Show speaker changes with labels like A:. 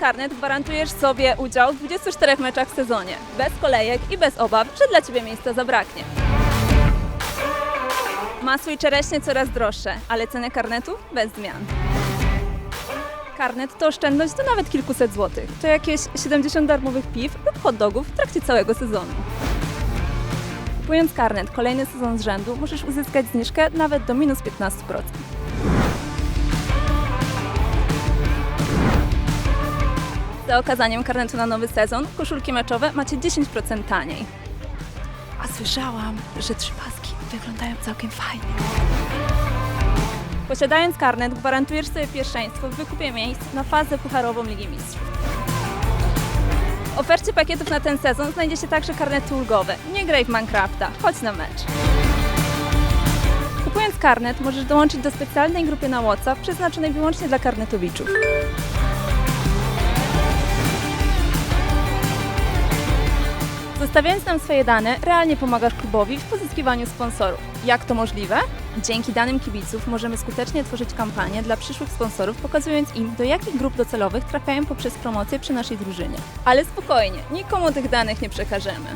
A: karnet gwarantujesz sobie udział w 24 meczach w sezonie, bez kolejek i bez obaw, że dla Ciebie miejsca zabraknie. Masło i czereśnie coraz droższe, ale ceny karnetu bez zmian. Karnet to oszczędność do nawet kilkuset złotych. To jakieś 70 darmowych piw lub hot dogów w trakcie całego sezonu. Kupując karnet kolejny sezon z rzędu, możesz uzyskać zniżkę nawet do minus 15%. Za okazaniem karnetu na nowy sezon koszulki meczowe macie 10% taniej. A słyszałam, że trzy paski wyglądają całkiem fajnie. Posiadając karnet gwarantujesz sobie pierwszeństwo w wykupie miejsc na fazę pucharową Ligi Mistrzów. W ofercie pakietów na ten sezon znajdzie się także karnety ulgowe. Nie graj w Minecrafta, chodź na mecz. Kupując karnet możesz dołączyć do specjalnej grupy na WhatsApp przeznaczonej wyłącznie dla karnetowiczów. Zostawiając nam swoje dane, realnie pomagasz klubowi w pozyskiwaniu sponsorów. Jak to możliwe? Dzięki danym kibiców możemy skutecznie tworzyć kampanie dla przyszłych sponsorów, pokazując im, do jakich grup docelowych trafiają poprzez promocję przy naszej drużynie. Ale spokojnie, nikomu tych danych nie przekażemy.